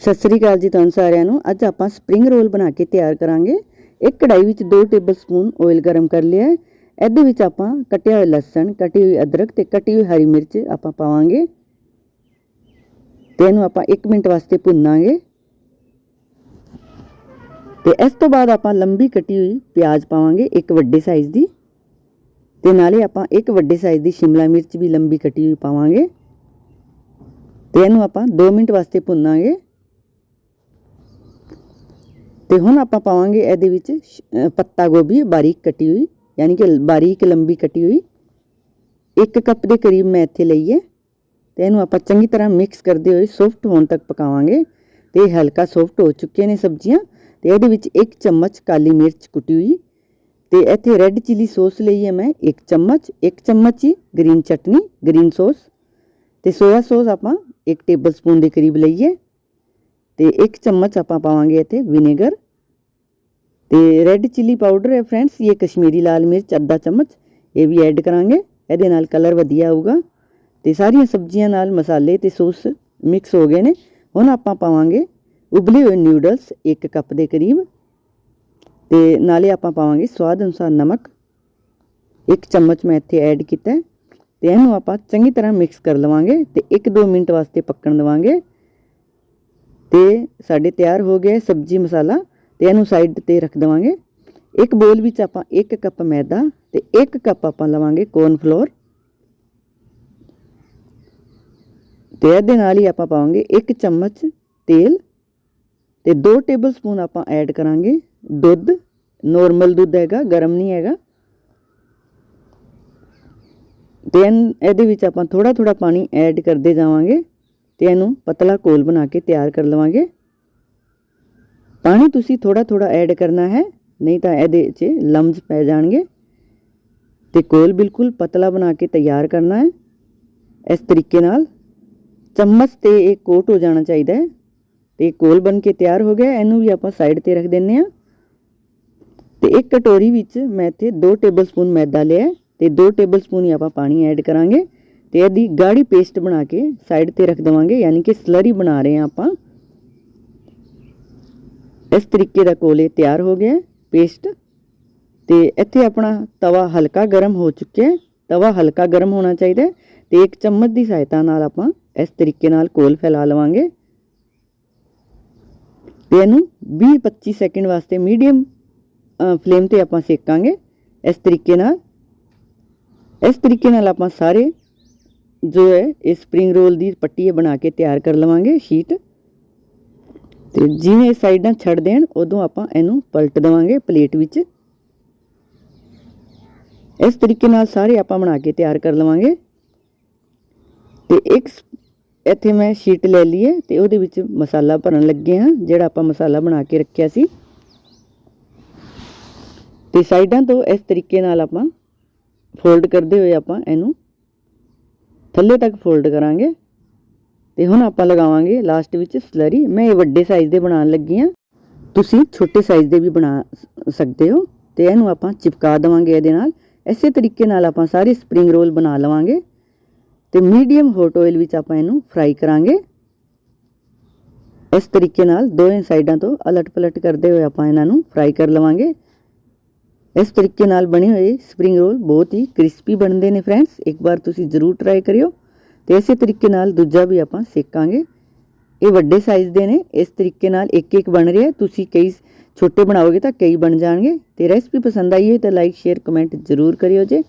ਸਤਿ ਸ੍ਰੀ ਅਕਾਲ ਜੀ ਤੁਹਾਨੂੰ ਸਾਰਿਆਂ ਨੂੰ। ਅੱਜ ਆਪਾਂ ਸਪਰਿੰਗ ਰੋਲ ਬਣਾ ਕੇ ਤਿਆਰ ਕਰਾਂਗੇ। ਇੱਕ ਕੜਾਈ ਵਿੱਚ 2 ਟੇਬਲਸਪੂਨ ਆਇਲ ਗਰਮ ਕਰ ਲਿਆ ਹੈ। ਇਹਦੇ ਵਿੱਚ ਆਪਾਂ ਕੱਟਿਆ ਹੋਇਆ ਲਸਣ, ਕੱਟੀ ਹੋਈ ਅਦਰਕ ਤੇ ਕੱਟੀ ਹੋਈ ਹਰੀ ਮਿਰਚ ਆਪਾਂ ਪਾਵਾਂਗੇ। ਤੇ ਇਹਨੂੰ ਆਪਾਂ 1 ਮਿੰਟ ਵਾਸਤੇ ਭੁੰਨਾਂਗੇ। ਤੇ ਇਸ ਤੋਂ ਬਾਅਦ ਆਪਾਂ ਲੰਬੀ ਕੱਟੀ ਹੋਈ ਪਿਆਜ਼ ਪਾਵਾਂਗੇ, ਇੱਕ ਵੱਡੇ ਸਾਈਜ਼ ਦੀ। ਤੇ ਨਾਲੇ ਆਪਾਂ ਇੱਕ ਵੱਡੇ ਸਾਈਜ਼ ਦੀ ਸ਼ਿਮਲਾ ਮਿਰਚ ਵੀ ਲੰਬੀ ਕੱਟੀ ਹੋਈ ਪਾਵਾਂਗੇ। ਤੇ ਇਹਨੂੰ ਆਪਾਂ 2 ਮਿੰਟ ਵਾਸਤੇ ਭੁੰਨਾਂਗੇ। ਤੇ ਹੁਣ ਆਪਾਂ ਪਾਵਾਂਗੇ ਇਹਦੇ ਵਿੱਚ ਸ਼- ਪੱਤਾ ਗੋਭੀ, ਬਾਰੀਕ ਕੱਟੀ ਹੋਈ, ਯਾਨੀ ਕਿ ਬਾਰੀਕ ਲੰਬੀ ਕੱਟੀ ਹੋਈ। 1 ਕੱਪ ਦੇ ਕਰੀਬ ਮੈਂ ਇੱਥੇ ਲਈ ਹੈ ਤੇ ਇਹਨੂੰ ਆਪਾਂ ਚੰਗੀ ਤਰ੍ਹਾਂ ਮਿਕਸ ਕਰਦੇ ਹੋਏ ਸੌਫਟ ਹੋਣ ਤੱਕ ਪਕਾਵਾਂਗੇ। ਤੇ ਹਲਕਾ ਸੌਫਟ ਹੋ ਚੁੱਕੀਆਂ ਨੇ ਸਬਜ਼ੀਆਂ ਤੇ ਇਹਦੇ ਵਿੱਚ 1 ਚਮਚ ਕਾਲੀ ਮਿਰਚ ਕੁੱਟੀ ਹੋਈ। ਤੇ ਇੱਥੇ ਰੈੱਡ ਚਿਲੀ ਸੌਸ ਲਈ ਹੈ ਮੈਂ 1 ਚਮਚ 1 ਚਮਚ ਹੀ ਗ੍ਰੀਨ ਚਟਨੀ, ਗ੍ਰੀਨ ਸੌਸ। ਤੇ ਸੋਇਆ ਸੌਸ ਆਪਾਂ 1 ਟੇਬਲਸਪੂਨ ਦੇ ਕਰੀਬ ਲਈਏ ਤੇ ਇੱਕ ਚਮਚ ਆਪਾਂ ਪਾਵਾਂਗੇ ਇੱਥੇ ਵਿਨੇਗਰ ਤੇ ਰੈੱਡ ਚਿੱਲੀ ਪਾਊਡਰ ਹੈ ਫਰੈਂਡਸ ਇਹ ਕਸ਼ਮੀਰੀ ਲਾਲ ਮਿਰਚ, ਅੱਧਾ ਚਮਚ, ਇਹ ਵੀ ਐਡ ਕਰਾਂਗੇ, ਇਹਦੇ ਨਾਲ ਕਲਰ ਵਧੀਆ ਆਊਗਾ ਤੇ ਸਾਰੀਆਂ ਸਬਜ਼ੀਆਂ ਨਾਲ ਮਸਾਲੇ ਤੇ ਸੌਸ ਮਿਕਸ ਹੋ ਗਏ ਨੇ, ਹੁਣ ਆਪਾਂ ਪਾਵਾਂਗੇ ਉਬਲੇ ਹੋਏ ਨਿਊਡਲਸ 1 ਕੱਪ ਦੇ ਕਰੀਬ ਤੇ ਨਾਲੇ ਆਪਾਂ ਪਾਵਾਂਗੇ ਸਵਾਦ ਅਨੁਸਾਰ ਨਮਕ 1 ਚਮਚ ਮੈਂ ਇੱਥੇ ਐਡ ਕੀਤਾ ਹੈ ਤੇ ਇਹਨੂੰ ਆਪਾਂ ਚੰਗੀ ਤਰ੍ਹਾਂ ਮਿਕਸ ਕਰ ਲਵਾਂਗੇ ਤੇ 1-2 ਮਿੰਟ ਵਾਸਤੇ ਪੱਕਣ ਦੇਵਾਂਗੇ ਤੇ ਸਾਡੇ ਤਿਆਰ ਹੋ ਗਿਆ ਸਬਜ਼ੀ ਮਸਾਲਾ ਤੇ ਇਹਨੂੰ ਸਾਈਡ ਤੇ ਰੱਖ ਦੇਵਾਂਗੇ। ਇੱਕ ਬੋਲ ਵਿੱਚ ਆਪਾਂ 1 ਕੱਪ ਮੈਦਾ ਤੇ 1 ਕੱਪ ਆਪਾਂ ਲਵਾਂਗੇ ਕੋਰਨ ਫਲੋਰ ਤੇ ਇਹਦੇ ਨਾਲ ਹੀ ਆਪਾਂ ਪਾਵਾਂਗੇ 1 ਚਮਚ ਤੇਲ ਤੇ 2 ਟੇਬਲਸਪੂਨ ਆਪਾਂ ਐਡ ਕਰਾਂਗੇ ਦੁੱਧ। ਨੋਰਮਲ ਦੁੱਧ ਹੈਗਾ, ਗਰਮ ਨਹੀਂ ਹੈਗਾ। ਤੇ ਇਹਦੇ ਵਿੱਚ ਆਪਾਂ ਥੋੜਾ ਥੋੜਾ ਪਾਣੀ ਐਡ ਕਰਦੇ ਜਾਵਾਂਗੇ। ਤੇ ਇਹਨੂੰ ਪਤਲਾ ਕੋਲ ਬਣਾ ਕੇ ਤਿਆਰ ਕਰ ਲਵਾਂਗੇ। ਪਾਣੀ ਤੁਸੀਂ ਥੋੜਾ ਥੋੜਾ ਐਡ ਕਰਨਾ ਹੈ, ਨਹੀਂ ਤਾਂ ਇਹਦੇ 'ਚ ਲੰਮਸ ਪੈ ਜਾਣਗੇ। ਤੇ ਕੋਲ ਬਿਲਕੁਲ ਪਤਲਾ ਬਣਾ ਕੇ ਤਿਆਰ ਕਰਨਾ ਹੈ, ਇਸ ਤਰੀਕੇ ਨਾਲ। ਚਮਚ ਤੇ ਇਹ ਕੋਟ ਹੋ ਜਾਣਾ ਚਾਹੀਦਾ ਹੈ, ਤੇ ਕੋਲ ਬਣ ਕੇ ਤਿਆਰ ਹੋ ਗਿਆ, ਇਹਨੂੰ ਵੀ ਆਪਾਂ ਸਾਈਡ ਤੇ ਰੱਖ ਦਿੰਨੇ ਆ ਤੇ ਇੱਕ ਕਟੋਰੀ ਵਿੱਚ ਮੈਂ ਇੱਥੇ 2 ਟੇਬਲਸਪੂਨ ਮੈਦਾ ਲਿਆ ਹੈ, ਤੇ 2 ਟੇਬਲਸਪੂਨ ਹੀ ਆਪਾਂ ਪਾਣੀ ਐਡ ਕਰਾਂਗੇ। ਤੇ ਇਹਦੀ ਗਾੜੀ ਪੇਸਟ ਬਣਾ ਕੇ ਸਾਈਡ ਤੇ ਰੱਖ ਦਵਾਂਗੇ, ਯਾਨੀ ਕਿ ਸਲਰੀ ਬਣਾ ਰਹੇ ਹਾਂ ਆਪਾਂ। ਇਸ ਤਰੀਕੇ ਦਾ ਕੋਲੇ ਤਿਆਰ ਹੋ ਗਿਆ ਪੇਸਟ ਤੇ ਇੱਥੇ ਆਪਣਾ ਤਵਾ ਹਲਕਾ ਗਰਮ ਹੋ ਚੁੱਕਿਆ ਤਵਾ ਹਲਕਾ ਗਰਮ ਹੋਣਾ ਚਾਹੀਦਾ ਹੈ ਤੇ ਇੱਕ ਚਮਚ ਦੀ ਸਹਾਇਤਾ ਨਾਲ ਆਪਾਂ ਇਸ ਤਰੀਕੇ ਨਾਲ ਕੋਲ ਫੈਲਾ ਲਵਾਂਗੇ। ਤੇ ਇਹਨੂੰ 20-25 ਸੈਕਿੰਡ ਵਾਸਤੇ ਮੀਡੀਅਮ ਫਲੇਮ ਤੇ ਆਪਾਂ ਸੇਕਾਂਗੇ ਇਸ ਤਰੀਕੇ ਨਾਲ। ਇਸ ਤਰੀਕੇ ਨਾਲ ਆਪਾਂ ਸਾਰੇ ਜੋ ਹੈ, ਇਹ ਸਪਰਿੰਗ ਰੋਲ ਦੀ ਪੱਟੀ ਹੈ ਬਣਾ ਕੇ ਤਿਆਰ ਕਰ ਲਵਾਂਗੇ ਸ਼ੀਟ ਤੇ ਜਿਵੇਂ ਇਹ ਸਾਈਡਾਂ ਛੱਡ ਦੇਣ, ਉਦੋਂ ਆਪਾਂ ਇਹਨੂੰ ਪਲਟ ਦੇਵਾਂਗੇ ਪਲੇਟ ਵਿੱਚ। ਇਸ ਤਰੀਕੇ ਨਾਲ ਸਾਰੇ ਆਪਾਂ ਬਣਾ ਕੇ ਤਿਆਰ ਕਰ ਲਵਾਂਗੇ। ਤੇ ਇੱਕ ਇੱਥੇ ਮੈਂ ਸ਼ੀਟ ਲੈ ਲਈ ਹੈ ਤੇ ਉਹਦੇ ਵਿੱਚ ਮਸਾਲਾ ਭਰਨ ਲੱਗੇ ਹਾਂ, ਜਿਹੜਾ ਆਪਾਂ ਮਸਾਲਾ ਬਣਾ ਕੇ ਰੱਖਿਆ ਸੀ। ਤੇ ਸਾਈਡਾਂ ਤੋਂ ਇਸ ਤਰੀਕੇ ਨਾਲ ਆਪਾਂ ਫੋਲਡ ਕਰਦੇ ਹੋਏ ਆਪਾਂ ਇਹਨੂੰ ਥੱਲੇ ਤੱਕ ਫੋਲਡ ਕਰਾਂਗੇ ਤੇ ਹੁਣ ਆਪਾਂ ਲਗਾਵਾਂਗੇ ਲਾਸਟ ਵਿੱਚ ਸਲਰੀ ਮੈਂ ਇਹ ਵੱਡੇ ਸਾਈਜ਼ ਦੇ ਬਣਾਉਣ ਲੱਗੀ ਹਾਂ। ਤੁਸੀਂ ਛੋਟੇ ਸਾਈਜ਼ ਦੇ ਵੀ ਬਣਾ ਸਕਦੇ ਹੋ ਤੇ ਇਹਨੂੰ ਆਪਾਂ ਚਿਪਕਾ ਦੇਵਾਂਗੇ ਇਹਦੇ ਨਾਲ। ਇਸੇ ਤਰੀਕੇ ਨਾਲ ਆਪਾਂ ਸਾਰੇ ਸਪਰਿੰਗ ਰੋਲ ਬਣਾ ਲਵਾਂਗੇ ਤੇ ਮੀਡੀਅਮ ਹੌਟ ਆਇਲ ਵਿੱਚ ਆਪਾਂ ਇਹਨੂੰ ਫਰਾਈ ਕਰਾਂਗੇ। ਇਸ ਤਰੀਕੇ ਨਾਲ ਦੋਵੇਂ ਸਾਈਡਾਂ ਤੋਂ ਅਲਟ ਪਲਟ ਕਰਦੇ ਹੋਏ ਆਪਾਂ ਇਹਨਾਂ ਨੂੰ ਫਰਾਈ ਕਰ ਲਵਾਂਗੇ। ਇਸ ਤਰੀਕੇ ਨਾਲ ਬਣੇ ਹੋਏ ਸਪਰਿੰਗ ਰੋਲ ਬਹੁਤ ਹੀ ਕ੍ਰਿਸਪੀ ਬਣਦੇ ਨੇ ਫਰੈਂਡਸ ਇੱਕ ਵਾਰ ਤੁਸੀਂ ਜ਼ਰੂਰ ਟਰਾਈ ਕਰਿਓ ਤੇ ਇਸੇ ਤਰੀਕੇ ਨਾਲ ਦੂਜਾ ਵੀ ਆਪਾਂ ਸੇਕਾਂਗੇ। ਇਹ ਵੱਡੇ ਸਾਈਜ਼ ਦੇ ਨੇ, ਇਸ ਤਰੀਕੇ ਨਾਲ ਇੱਕ ਇੱਕ ਬਣ ਰਿਹਾ। ਤੁਸੀਂ ਕਈ ਛੋਟੇ ਬਣਾਓਗੇ ਤਾਂ ਕਈ ਬਣ ਜਾਣਗੇ। ਤੇ ਰੈਸਪੀ ਪਸੰਦ ਆਈ ਹੋਈ ਤਾਂ ਲਾਈਕ ਸ਼ੇਅਰ ਕਮੈਂਟ ਜ਼ਰੂਰ ਕਰਿਓ ਜੇ।